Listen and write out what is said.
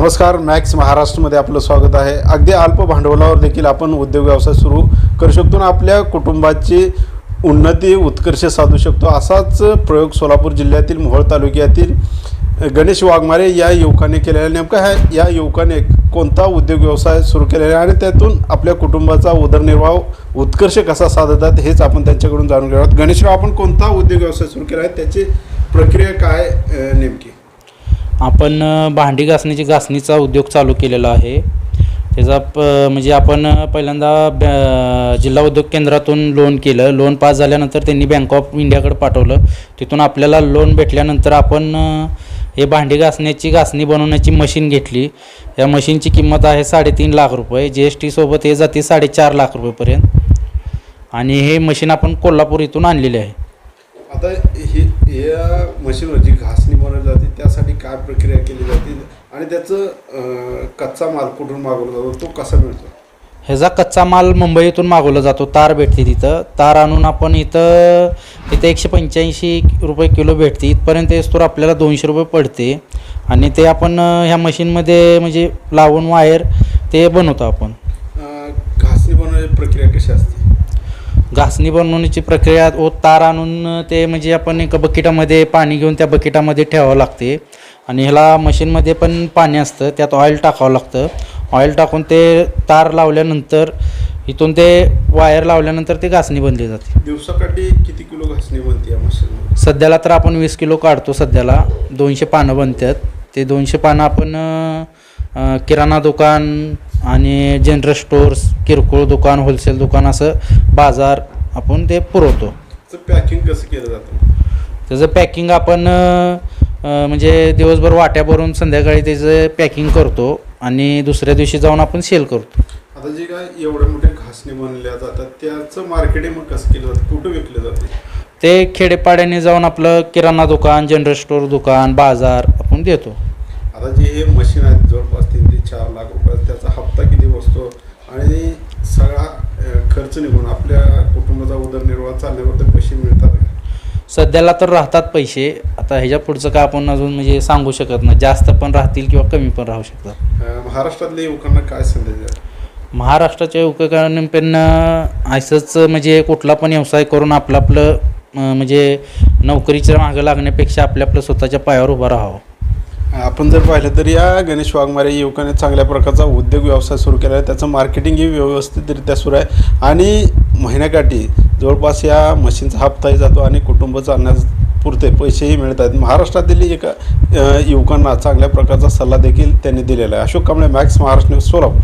नमस्कार मॅक्स महाराष्ट्रमध्ये आपलं स्वागत आहे. अगदी अल्प भांडवलावर देखील आपण उद्योग व्यवसाय सुरू करू शकतो आणि आपल्या कुटुंबाची उन्नती उत्कर्ष साधू शकतो. असाच प्रयोग सोलापूर जिल्ह्यातील मोहोळ तालुक्यातील गणेश वाघमारे या युवकाने केलेला आहे. नेमका ह्या या युवकाने कोणता उद्योग व्यवसाय सुरू केलेला आहे आणि त्यातून आपल्या कुटुंबाचा उदरनिर्वाह उत्कर्ष कसा साधतात हेच आपण त्यांच्याकडून जाणून घेणार आहोत. गणेशराव आपण कोणता उद्योग व्यवसाय सुरू केला आहे? त्याची प्रक्रिया काय नेमकी? आपण भांडी घासण्याची घासणीचा उद्योग चालू केलेला आहे. त्याचा प म्हणजे आपण पहिल्यांदा बॅ जिल्हा उद्योग केंद्रातून लोन केलं. लोन पास झाल्यानंतर त्यांनी बँक ऑफ इंडियाकडे पाठवलं. तिथून आपल्याला लोन भेटल्यानंतर आपण हे भांडी घासण्याची घासणी बनवण्याची मशीन घेतली. या मशीनची किंमत आहे साडेतीन लाख रुपये. जी एस टीसोबत हे जाते साडेचार लाख रुपयेपर्यंत. आणि हे मशीन आपण कोल्हापूर इथून आणलेले आहे. आता ही या मशीनवर जी घासणी बनवली जाते त्यासाठी काय प्रक्रिया केली जाते आणि त्याचं कच्चा माल कुठून मागवला जातो तो कसा मिळतो? ह्याचा कच्चा माल मुंबईतून मागवला जातो तार भेटते तिथं. तार आणून आपण इथं तिथं एकशे पंच्याऐंशी रुपये किलो भेटते. इथपर्यंत येस्तोर आपल्याला दोनशे रुपये पडते. आणि ते आपण ह्या मशीनमध्ये म्हणजे लावून वायर ते बनवतो आपण. घासणी बनवण्याची प्रक्रिया कशी असते? घासणी बनवण्याची प्रक्रिया व तार आणून ते म्हणजे आपण एका बकेटामध्ये पाणी घेऊन त्या बकेटामध्ये ठेवावं लागते. आणि ह्याला मशीनमध्ये पण पाणी असतं त्यात ऑइल टाकावं लागतं. ऑइल टाकून ते तार लावल्यानंतर इथून ते वायर लावल्यानंतर ते घासणी बनली जाते. दिवसाकाठी किती किलो घासणी बनते या मशीनमध्ये? सध्याला तर आपण वीस किलो काढतो सध्याला. दोनशे पानं बनतात ते दोनशे पानं आपण किराणा दुकान आणि जनरल स्टोर्स किरकोळ दुकान होलसेल दुकान असं बाजार आपण ते पुरवतो. पॅकिंग कसं केलं जातं? त्याचं पॅकिंग आपण म्हणजे दिवसभर वाट्या भरून संध्याकाळी त्याचं पॅकिंग करतो आणि दुसऱ्या दिवशी जाऊन आपण सेल करतो. आता जे काय एवढ्या मोठ्या घासणी बनवल्या जातात त्याचं मार्केटिंग मग कसं केलं जातं? कुठं विकलं जाते? ते खेडेपाड्याने जाऊन आपलं किराणा दुकान जनरल स्टोअर दुकान बाजार आपण देतो. आता जे हे मशीन आहेत जवळपास तीन ते चार लाख रुपये त्याचा हप्ता किती बसतो? आणि सगळा खर्च निघून आपल्या कुटुंबाचा उदरनिर्वाह चालण्यावर ते पैसे मिळतात? सध्याला तर राहतात पैसे. आता ह्याच्या पुढचं काय आपण अजून म्हणजे सांगू शकत नाही. जास्त पण राहतील किंवा कमी पण राहू शकतात. महाराष्ट्रातल्या युवकांना काय संदेश महाराष्ट्राच्या युवकांनी असंच म्हणजे कुठला पण व्यवसाय करून आपलं आपलं म्हणजे नोकरीच्या मागं लागण्यापेक्षा आपल्या आपलं स्वतःच्या पायावर उभं राहावं. आपण जर पाहिलं तर या गणेश वाघमारे युवकाने चांगल्या प्रकारचा उद्योग व्यवसाय सुरू केला आहे. त्याचं मार्केटिंगही व्यवस्थितरित्या सुरू आहे. आणि महिन्याकाठी जवळपास या मशीनचा हप्ताही जातो आणि कुटुंब चालण्यास पुरते पैसेही मिळत आहेत. महाराष्ट्रातील एका युवकांना चांगल्या प्रकारचा सल्ला देखील त्यांनी दिलेला आहे. Ashok Kamble Max Maharashtra news Solapur.